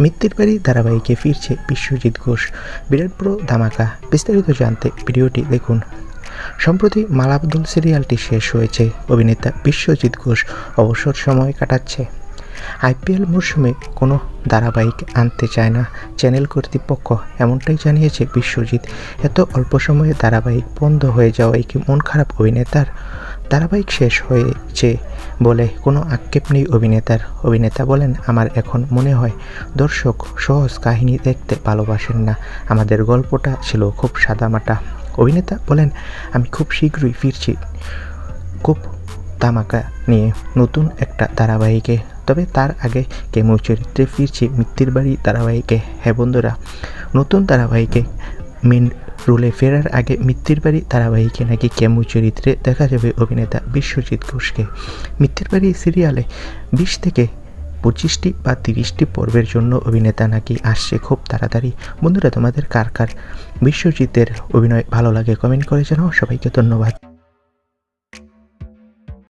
মৃত্যুর বাড়ি ধারাবাহিকে ফিরছে বিশ্বজিৎ ঘোষ। বিরাট বড় ধামাকা। বিস্তারিত জানতে ভিডিওটি দেখুন। সম্প্রতি মালাবদল সিরিয়ালটি শেষ হয়েছে। অভিনেতা বিশ্বজিৎ ঘোষ অবসর সময় কাটাচ্ছে। আইপিএল মরশুমে কোনো ধারাবাহিক আনতে চায় না চ্যানেল কর্তৃপক্ষ, এমনটাই জানিয়েছে বিশ্বজিৎ। এত অল্প সময়ে ধারাবাহিক বন্ধ হয়ে যাওয়ায় কি মন খারাপ অভিনেতার? ধারাবাহিক শেষ হয়েছে বলে কোনো আক্ষেপ নেই অভিনেতার। অভিনেতা বলেন, আমার এখন মনে হয় দর্শক সহজ কাহিনী দেখতে ভালোবাসেন না। আমাদের গল্পটা ছিল খুব সাদামাটা। অভিনেতা বলেন, আমি খুব শীঘ্রই ফিরছি খুব তামাকা নিয়ে নতুন একটা ধারাবাহিকে। তবে তার আগে কেমো চরিত্রে ফিরছি মৃত্যুর বাড়ি ধারাবাহিকে। হ্যাঁ বন্ধুরা, নতুন ধারাবাহিকে মেন রোলে ফেরার আগে মিত্রের বাড়ি ধারাবাহিকে নাকি কেমু চরিত্রে দেখা যাবে অভিনেতা বিশ্বজিৎ ঘোষকে? মিত্রের বাড়ি সিরিয়ালে বিশ থেকে পঁচিশটি বা তিরিশটি পর্বের জন্য অভিনেতা নাকি আসছে খুব তাড়াতাড়ি। বন্ধুরা, তোমাদের কার কার বিশ্বজিতের অভিনয় ভালো লাগে কমেন্ট করে জানাও। সবাইকে ধন্যবাদ।